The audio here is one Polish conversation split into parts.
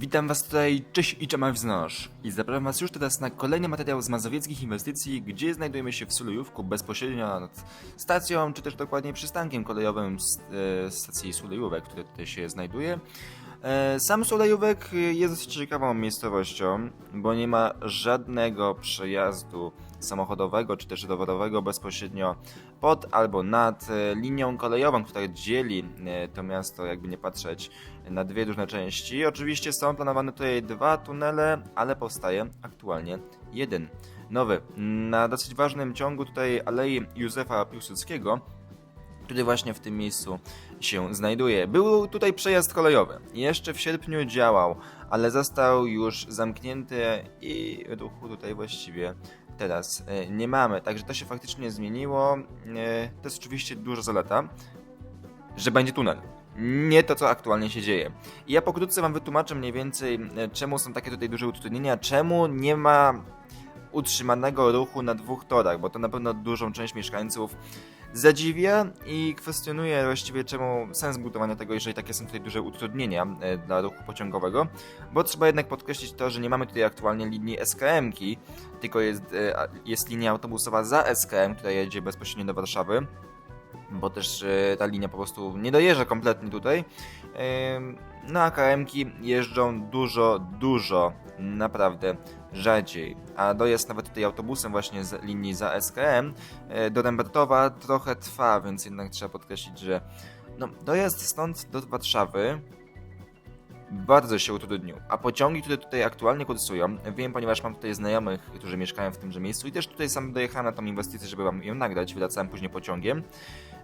Witam Was tutaj, cześć i cześć wznosz. I zapraszam Was już teraz na kolejny materiał z mazowieckich inwestycji, gdzie znajdujemy się w Sulejówku bezpośrednio nad stacją, czy też dokładnie przystankiem kolejowym z e, stacji Sulejówek, który tutaj się znajduje. E, Sam Sulejówek jest ciekawą miejscowością, bo nie ma żadnego przejazdu samochodowego czy też rowerowego bezpośrednio pod albo nad e, linią kolejową, która dzieli e, to miasto, jakby nie patrzeć, na dwie różne części. Oczywiście są planowane tutaj dwa tunele, ale powstaje aktualnie jeden nowy. Na dosyć ważnym ciągu tutaj Alei Józefa Piłsudskiego, który właśnie w tym miejscu się znajduje. Był tutaj przejazd kolejowy. Jeszcze w sierpniu działał, ale został już zamknięty i ruchu tutaj właściwie teraz e, nie mamy. Także to się faktycznie zmieniło. E, To jest oczywiście duża zaleta, że będzie tunel. Nie to, co aktualnie się dzieje. I ja pokrótce wam wytłumaczę mniej więcej, e, czemu są takie tutaj duże utrudnienia, czemu nie ma utrzymanego ruchu na dwóch torach, bo to na pewno dużą część mieszkańców zadziwia i kwestionuje właściwie czemu sens budowania tego, jeżeli takie są tutaj duże utrudnienia e, dla ruchu pociągowego, bo trzeba jednak podkreślić to, że nie mamy tutaj aktualnie linii SKM-ki, tylko jest, e, jest linia autobusowa za SKM, która jedzie bezpośrednio do Warszawy, bo też e, ta linia po prostu nie dojeżdża kompletnie tutaj. Ym, No a KM-ki jeżdżą dużo, dużo, naprawdę rzadziej. A dojazd nawet tutaj autobusem właśnie z linii za SKM e, do Rembertowa trochę trwa, więc jednak trzeba podkreślić, że no, dojazd stąd do Warszawy bardzo się utrudnił. A pociągi, które tutaj aktualnie kursują, wiem, ponieważ mam tutaj znajomych, którzy mieszkają w tymże miejscu i też tutaj sam dojechałem na tą inwestycję, żeby wam ją nagrać, wracałem później pociągiem.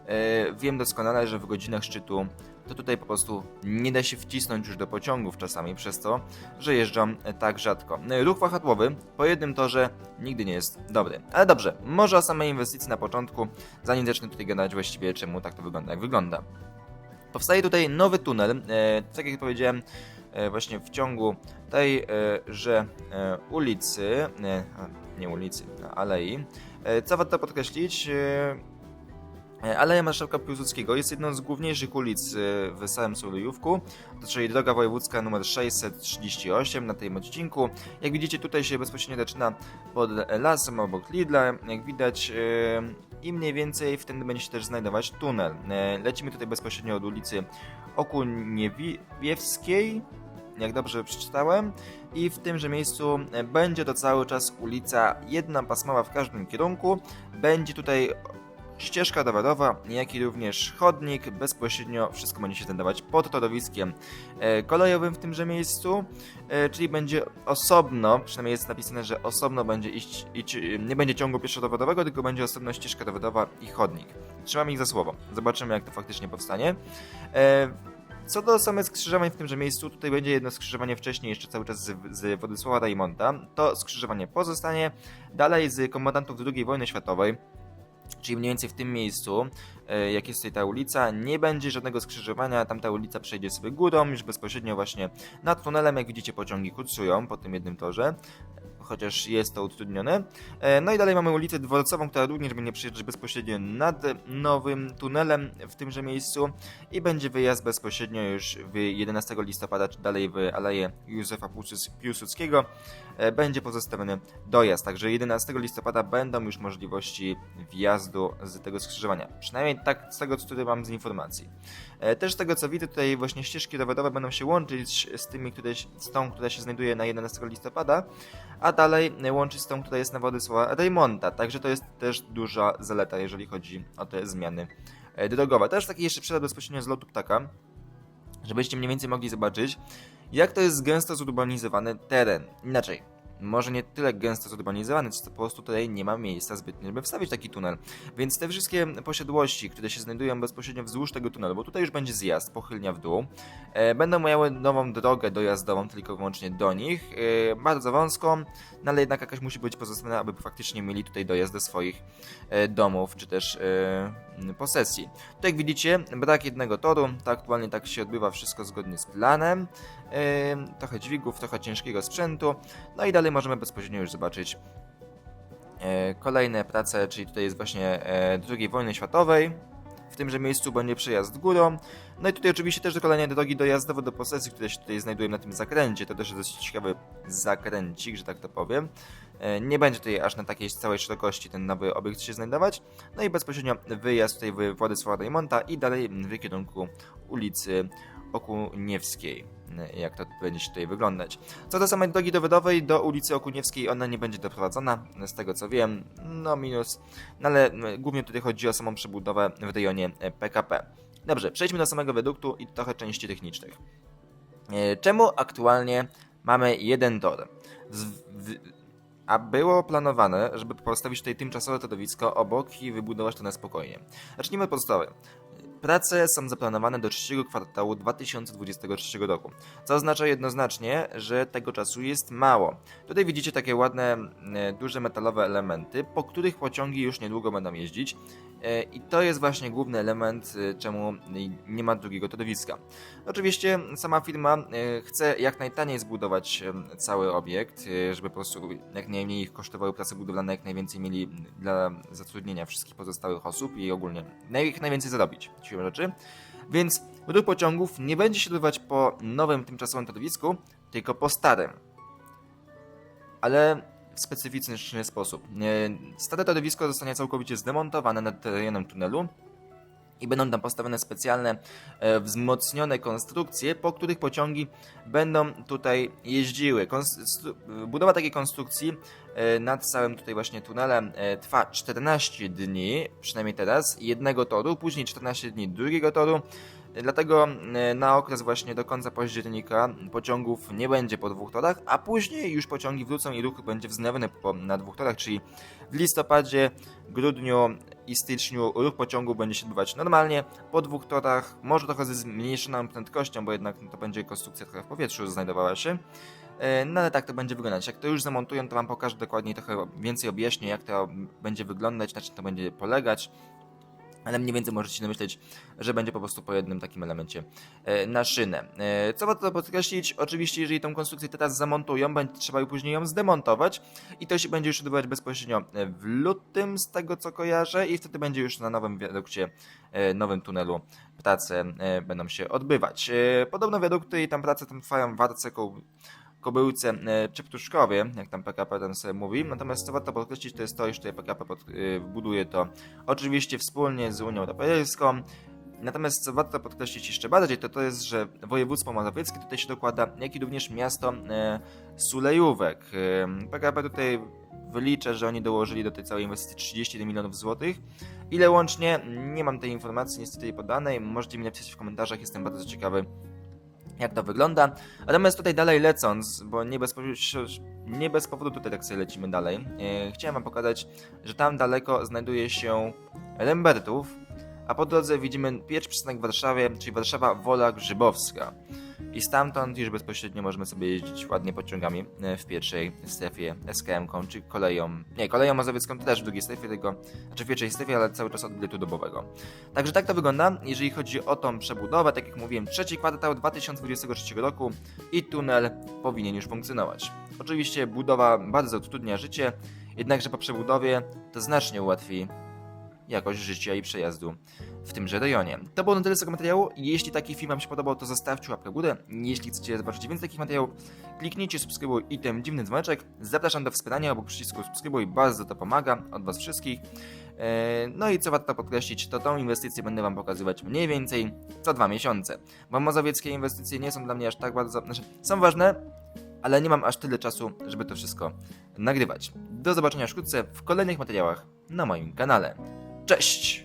E, wiem doskonale, że w godzinach szczytu to tutaj po prostu nie da się wcisnąć już do pociągów czasami przez to, że jeżdżą e, tak rzadko. E, Ruch wahadłowy po jednym torze nigdy nie jest dobry. Ale dobrze, może o samej inwestycji na początku, zanim zacznę tutaj gadać właściwie czemu tak to wygląda, jak wygląda. Powstaje tutaj nowy tunel, e, tak jak powiedziałem, e, właśnie w ciągu tej, e, ulicy, nie ulicy, a alei. Co warto podkreślić, Aleja Marszałka Piłsudskiego jest jedną z główniejszych ulic e, w całym Sulejówku, to czyli droga wojewódzka nr 638 na tym odcinku. Jak widzicie tutaj się bezpośrednio zaczyna pod lasem obok Lidla, jak widać e, i mniej więcej wtedy będzie się też znajdować tunel. E, Lecimy tutaj bezpośrednio od ulicy Okuniewiewskiej, jak dobrze przeczytałem, i w tymże miejscu e, będzie to cały czas ulica jednopasmowa w każdym kierunku. Będzie tutaj ścieżka rowerowa, jak i również chodnik. Bezpośrednio wszystko będzie się znajdować pod torowiskiem e, kolejowym w tymże miejscu, e, czyli będzie osobno, przynajmniej jest napisane, że osobno będzie iść, iść nie będzie ciągu pieszo-rowerowego, tylko będzie osobno ścieżka rowerowa i chodnik. Trzymam ich za słowo. Zobaczymy, jak to faktycznie powstanie. E, co do samych skrzyżowań w tymże miejscu, tutaj będzie jedno skrzyżowanie wcześniej, jeszcze cały czas z, z Władysława Raymonta. To skrzyżowanie pozostanie. Dalej z kombatantów II wojny światowej. Czyli mniej więcej w tym miejscu, e, jak jest tutaj ta ulica, nie będzie żadnego skrzyżowania, tamta ulica przejdzie sobie górą, już bezpośrednio właśnie nad tunelem, jak widzicie pociągi kursują po tym jednym torze, chociaż jest to utrudnione. E, No i dalej mamy ulicę Dworcową, która również będzie przejeżdżać bezpośrednio nad nowym tunelem w tymże miejscu i będzie wyjazd bezpośrednio już w 11 listopada, czy dalej w Aleję Józefa Piłsud- Piłsudskiego e, będzie pozostawiony dojazd. Także 11 listopada będą już możliwości wjazdu z tego skrzyżowania. Przynajmniej tak z tego, co tutaj mam z informacji. E, Też z tego, co widzę, tutaj właśnie ścieżki rowerowe będą się łączyć z tymi, które, z tą, która się znajduje na 11 listopada, a dalej łączyć z tą, która jest na Władysława Raymonta. Także to jest też duża zaleta, jeżeli chodzi o te zmiany e, drogowe. Też taki jeszcze przykład bezpośrednio z lotu ptaka, żebyście mniej więcej mogli zobaczyć, jak to jest gęsto zurbanizowany teren. Inaczej, może nie tyle gęsto zurbanizowany, co po prostu tutaj nie ma miejsca zbytnio, żeby wstawić taki tunel. Więc te wszystkie posiadłości, które się znajdują bezpośrednio wzdłuż tego tunelu, bo tutaj już będzie zjazd, pochylnia w dół, e, będą miały nową drogę dojazdową tylko wyłącznie do nich, e, bardzo wąską, no ale jednak jakaś musi być pozostawiona, aby faktycznie mieli tutaj dojazd do swoich e, domów, czy też e, posesji. Tu jak widzicie, brak jednego toru, to aktualnie tak się odbywa wszystko zgodnie z planem. E, trochę dźwigów, trochę ciężkiego sprzętu. No i dalej możemy bezpośrednio już zobaczyć e, kolejne prace, czyli tutaj jest właśnie e, II wojny światowej w tymże miejscu będzie przejazd górą. No i tutaj oczywiście też dokonanie drogi dojazdowe do posesji, które się tutaj znajdują na tym zakręcie. To też jest dosyć ciekawy zakręcik, że tak to powiem. E, Nie będzie tutaj aż na takiej całej szerokości ten nowy obiekt się znajdować. No i bezpośrednio wyjazd tutaj w Władysława Rejmonta i dalej w kierunku ulicy Okuniewskiej. E, Jak to będzie się tutaj wyglądać. Co do samej drogi dowodowej do ulicy Okuniewskiej, ona nie będzie doprowadzona, z tego co wiem, no minus, no ale e, głównie tutaj chodzi o samą przebudowę w rejonie e, PKP. Dobrze, przejdźmy do samego wiaduktu i trochę części technicznych. E, Czemu aktualnie mamy jeden tor? A było planowane, żeby postawić tutaj tymczasowe torowisko obok i wybudować to na spokojnie. Zacznijmy od podstawy. Prace są zaplanowane do trzeciego kwartału 2023 roku, co oznacza jednoznacznie, że tego czasu jest mało. Tutaj widzicie takie ładne, e, duże metalowe elementy, po których pociągi już niedługo będą jeździć i to jest właśnie główny element, e, czemu nie ma drugiego torowiska. Oczywiście sama firma e, chce jak najtaniej zbudować e, cały obiekt, e, żeby po prostu jak najmniej ich kosztowały prace budowlane, jak najwięcej mieli dla zatrudnienia wszystkich pozostałych osób i ogólnie jak najwięcej zarobić, siłą rzeczy. Więc ruch pociągów nie będzie się odbywać po nowym tymczasowym torowisku, tylko po starym. Ale w specyficzny sposób. E, Stare torowisko zostanie całkowicie zdemontowane nad rejonem tunelu i będą tam postawione specjalne e, wzmocnione konstrukcje, po których pociągi będą tutaj jeździły. Konstru- budowa takiej konstrukcji e, nad całym tutaj właśnie tunelem e, trwa 14 dni, przynajmniej teraz, jednego toru, później 14 dni drugiego toru. Dlatego e, na okres właśnie do końca października pociągów nie będzie po dwóch torach, a później już pociągi wrócą i ruch będzie wznowiony po, na dwóch torach, czyli w listopadzie, grudniu i styczniu ruch pociągu będzie się odbywać normalnie, po dwóch torach, może trochę ze zmniejszoną prędkością, bo jednak to będzie konstrukcja trochę w powietrzu znajdowała się. E, No ale tak to będzie wyglądać. Jak to już zamontują, to Wam pokażę dokładniej, trochę więcej objaśnię, jak to będzie wyglądać, na czym to będzie polegać. Ale mniej więcej możecie się domyśleć, że będzie po prostu po jednym takim elemencie e, na szynę. E, Co warto podkreślić, oczywiście jeżeli tą konstrukcję teraz zamontują, będzie trzeba później ją zdemontować i to się będzie już odbywać bezpośrednio e, w lutym z tego co kojarzę i wtedy będzie już na nowym wiadukcie, nowym tunelu prace będą się odbywać. Podobno wiadukty i tam prace tam trwają w Warce koło Kobyłce e, czy Ptuszkowie, jak tam PKP ten sobie mówi. Natomiast co warto podkreślić, to jest to, iż tutaj PKP pod, y, buduje to oczywiście wspólnie z Unią Europejską. Natomiast co warto podkreślić jeszcze bardziej, to to jest, że województwo mazowieckie tutaj się dokłada, jak i również miasto e, Sulejówek. E, PKP tutaj wylicza, że oni dołożyli do tej całej inwestycji 31 milionów złotych. Ile łącznie? Nie mam tej informacji niestety podanej. Możecie mi napisać w komentarzach, jestem bardzo ciekawy jak to wygląda. Natomiast tutaj dalej lecąc, bo nie bez, powodu- nie bez powodu tutaj tak sobie lecimy dalej, e, chciałem wam pokazać, że tam daleko znajduje się Lembertów, a po drodze widzimy pierwszy przystanek w Warszawie, czyli Warszawa Wola Grzybowska. I stamtąd już bezpośrednio możemy sobie jeździć ładnie pociągami e, w pierwszej strefie SKM-ką, czy koleją, nie, koleją mazowiecką też w drugiej strefie, tylko, znaczy w pierwszej strefie, ale cały czas od biletu dobowego. Także tak to wygląda, jeżeli chodzi o tą przebudowę, tak jak mówiłem, trzeci kwartał 2023 roku i tunel powinien już funkcjonować. Oczywiście budowa bardzo utrudnia życie, jednakże po przebudowie to znacznie ułatwi jakość życia i przejazdu w tymże rejonie. To było na tyle z tego materiału. Jeśli taki film Wam się podobał, to zostawcie łapkę w górę. Jeśli chcecie zobaczyć więcej takich materiałów, kliknijcie subskrybuj i ten dziwny dzwoneczek. Zapraszam do wspierania obok przycisku subskrybuj, bardzo to pomaga od Was wszystkich. Eee, No i co warto podkreślić, to tą inwestycję będę Wam pokazywać mniej więcej co dwa miesiące. Bo mazowieckie inwestycje nie są dla mnie aż tak bardzo, znaczy są ważne, ale nie mam aż tyle czasu, żeby to wszystko nagrywać. Do zobaczenia wkrótce w kolejnych materiałach na moim kanale. Cześć!